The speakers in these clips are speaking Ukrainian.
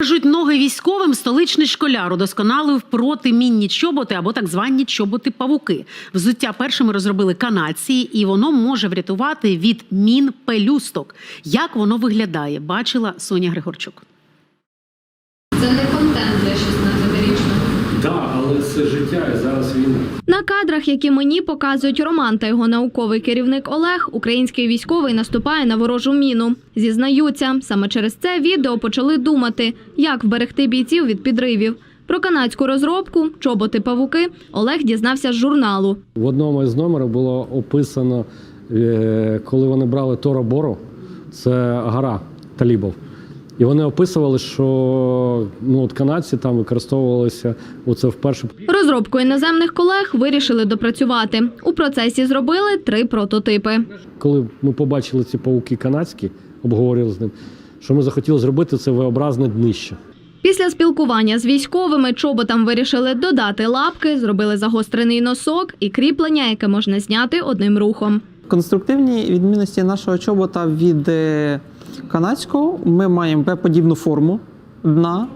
Кажуть, ноги військовим столичний школяр удосконалив протимінні чоботи або так звані чоботи-павуки. Взуття першими розробили канадці, і воно може врятувати від мін пелюсток. Як воно виглядає, бачила Соня Григорчук. Це не контент для 16-річного. Це життя і зараз війна. На кадрах, які мені показують Роман та його науковий керівник Олег, український військовий наступає на ворожу міну. Зізнаються, саме через це відео почали думати, як вберегти бійців від підривів. Про канадську розробку чоботи павуки Олег дізнався з журналу. В одному із номерів було описано, е, коли вони брали Тора Бору, це гора талібов. І вони описували, що ну, от канадці там використовувалися оце вперше. Розробку іноземних колег вирішили допрацювати. У процесі зробили три прототипи. Коли ми побачили ці пауки канадські, обговорили з ним, що ми захотіли зробити це V-образне днище. Після спілкування з військовими чоботам вирішили додати лапки, зробили загострений носок і кріплення, яке можна зняти одним рухом. Конструктивні відмінності нашого чобота від е, канадського ми маємо П-подібну форму дна,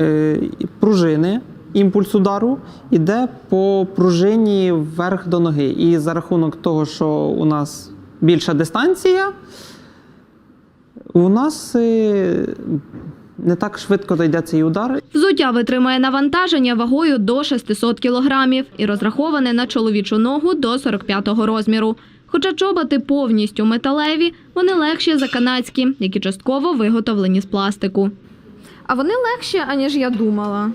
е, пружини, імпульс удару іде по пружині вверх до ноги. І за рахунок того, що у нас більша дистанція, у нас е, не так швидко дойде цей удар, Взуття витримує навантаження вагою до 600 кілограмів і розраховане на чоловічу ногу до 45-го розміру. Хоча чоботи повністю металеві, вони легші за канадські, які частково виготовлені з пластику. А вони легші, аніж я думала.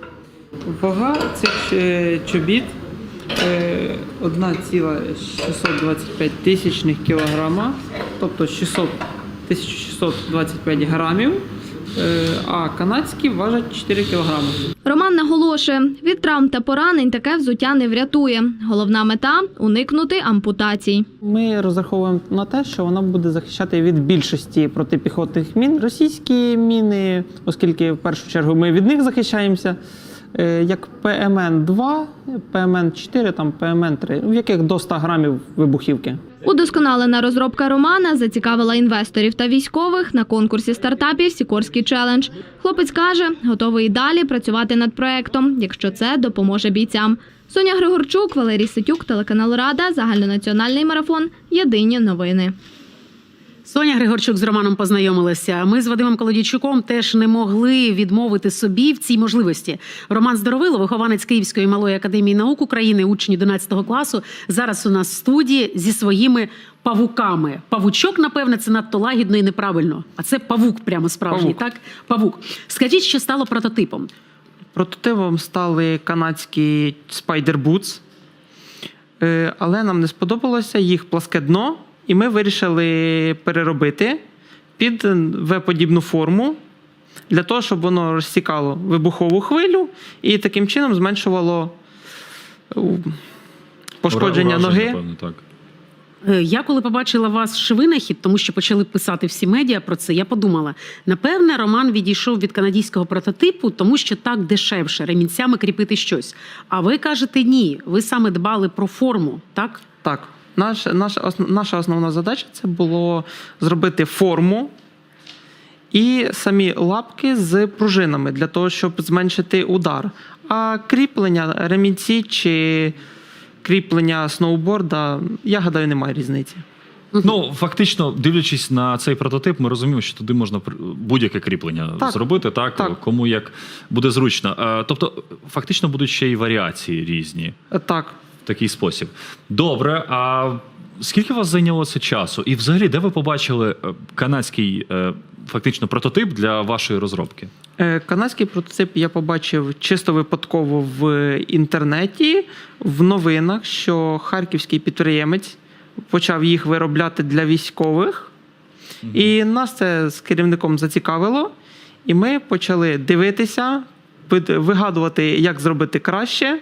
Вага цих е, чобіт е, 1,625 тисячних кілограма, тобто 600, 1625 грамів, е, а канадські важать 4 кілограми. Роман наголошує, від травм та поранень таке взуття не врятує. Головна мета уникнути ампутацій. Ми розраховуємо на те, що вона буде захищати від більшості протипіхотних мін. Російські міни, оскільки в першу чергу ми від них захищаємося, е, як ПМН-2, ПМН-4, там ПМН-3, в яких до 100 грамів вибухівки. Удосконалена розробка Романа зацікавила інвесторів та військових на конкурсі стартапів Сікорський челендж. Хлопець каже, готовий і далі працювати над проектом, якщо це допоможе бійцям. Соня Григорчук, Валерій Ситюк, телеканал Рада, загальнонаціональний марафон. Єдині новини. Соня Григорчук з Романом познайомилася. Ми з Вадимом Колодійчуком теж не могли відмовити собі в цій можливості. Роман Здоровило, вихованець Київської малої академії наук України, учень 11 класу. Зараз у нас в студії зі своїми павуками. Павучок, напевне, це надто лагідно і неправильно. А це павук, прямо справжній. Павук. Так, павук. Скажіть, що стало прототипом? Прототипом стали канадські Spider Boots, Е, але нам не сподобалося їх пласке дно, і ми вирішили переробити під В-подібну форму для того, щоб воно розсікало вибухову хвилю і таким чином зменшувало е, пошкодження Ураження, ноги. Напевно, так. Е, Я коли побачила вас винахід, тому що почали писати всі медіа про це, я подумала: напевне, Роман відійшов від канадського прототипу, тому що так дешевше ремінцями кріпити щось. А ви кажете ні, ви саме дбали про форму, так? Так, наш, наш, наша основна задача це було зробити форму і самі лапки з пружинами для того, щоб зменшити удар. А кріплення, ремінці чи кріплення сноуборда, я гадаю, немає різниці. Ну, фактично, дивлячись на цей прототип, ми розуміємо, що туди можна будь-яке кріплення Так, зробити, так, так. кому як буде зручно. Е, Тобто, фактично будуть ще й варіації різні Е, Так, такий спосіб. Добре, а скільки у вас зайняло це часу? І взагалі, де ви побачили е, канадський е, фактично прототип для вашої розробки? Е, Канадський прототип я побачив чисто випадково в інтернеті, в новинах, що харківський підприємець почав їх виробляти для військових. І нас це з керівником зацікавило. І ми почали дивитися, вигадувати, як зробити краще,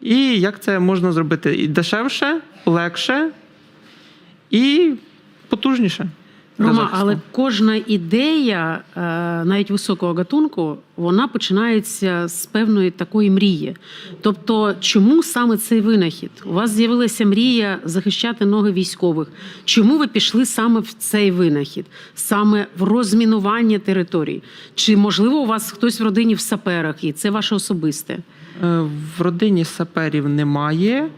і як це можна зробити і дешевше, легше і потужніше. Рома, але кожна ідея, е, навіть високого гатунку, вона починається з певної такої мрії. Тобто, чому саме цей винахід? У вас з'явилася мрія захищати ноги військових. Чому ви пішли саме в цей винахід, саме в розмінування територій? Чи можливо у вас хтось в родині в саперах, і це ваше особисте? Е, В родині саперів немає,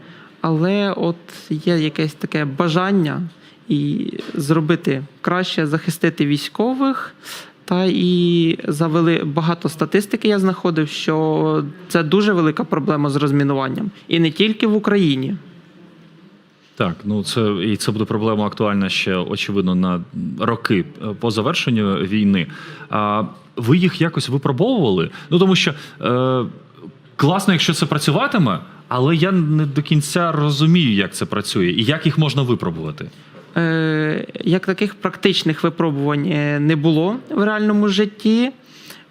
але от є якесь таке бажання і зробити краще, захистити військових. Та і завели багато статистики. Я знаходив, що це дуже велика проблема з розмінуванням, і не тільки в Україні. Так, ну це і це буде проблема актуальна ще очевидно на роки е, по завершенню війни. А ви їх якось випробовували? Ну тому що е, класно, якщо це працюватиме, але я не до кінця розумію, як це працює і як їх можна випробувати. Е, як таких практичних випробувань е, не було в реальному житті.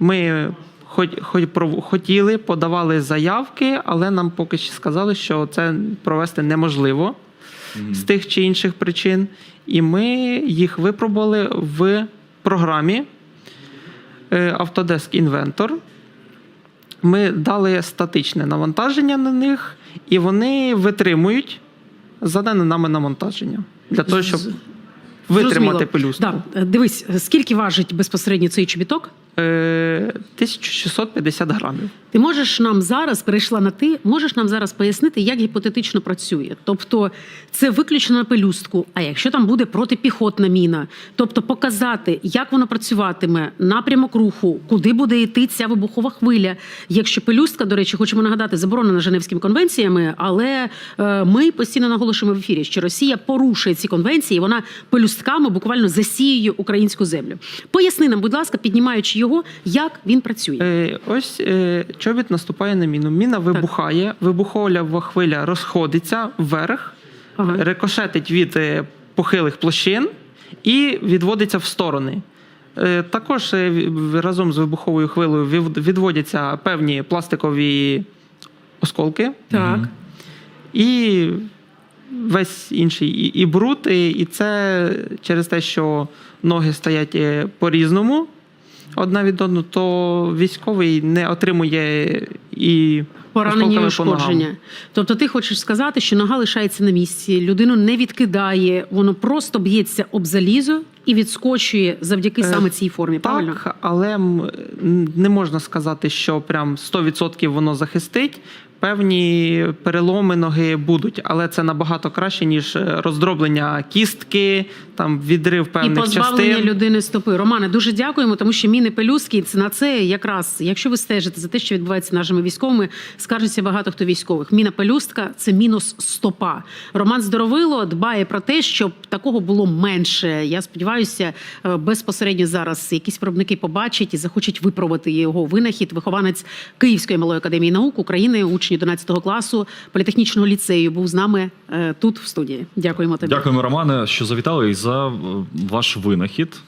Ми хоч, хоч хотіли, подавали заявки, але нам поки що сказали, що це провести неможливо з тих чи інших причин. І ми їх випробували в програмі е, Autodesk Inventor. Ми дали статичне навантаження на них, і вони витримують задане нами навантаження для того, щоб витримати пелюстку. Да. Дивись, скільки важить безпосередньо цей чобіток? Е, 1650 грамів. Ти можеш нам зараз перейшла на ти, можеш нам зараз пояснити, як гіпотетично працює. Тобто це виключно на пелюстку. А якщо там буде протипіхотна міна, тобто показати, як воно працюватиме, напрямок руху, куди буде йти ця вибухова хвиля. Якщо пелюстка, до речі, хочемо нагадати, заборонена Женевськими конвенціями, але е, ми постійно наголошуємо в ефірі, що Росія порушує ці конвенції, вона пелюстками буквально засіює українську землю. Поясни нам, будь ласка, піднімаючи його, як він працює. Е, ось е, чобіт наступає на міну. Міна вибухає, вибухова хвиля розходиться вверх, Ага. рикошетить від е, похилих площин і відводиться в сторони. Е, Також е, в- разом з вибуховою хвилею відводяться певні пластикові осколки. Так. і весь інший і, і бруд, і, і це через те, що ноги стоять е, по-різному одна від одного, то військовий не отримує і Поранені і по ушкодження. Тобто, ти хочеш сказати, що нога лишається на місці, людину не відкидає, воно просто б'ється об залізо і відскочує завдяки Е, саме цій формі. Правильно? Так, але не можна сказати, що прям 100% воно захистить. Певні переломи ноги будуть, але це набагато краще, ніж е, роздроблення кістки, там відрив І певних позбавлення частин. людини стопи. Романе, дуже дякуємо, тому що міни пелюстки це на це якраз, якщо ви стежите за те, що відбувається нашими військовими, скаржиться багато хто військових. Міна пелюстка це мінус стопа. Роман Здоровило дбає про те, щоб такого було менше. Я сподіваюся, е, безпосередньо зараз якісь виробники побачать і захочуть випробувати його винахід. Вихованець Київської малої академії наук України, учень 11 класу політехнічного ліцею, був з нами е, тут в студії. Дякуємо тобі. Дякуємо, Романе, що завітали і за е, ваш винахід.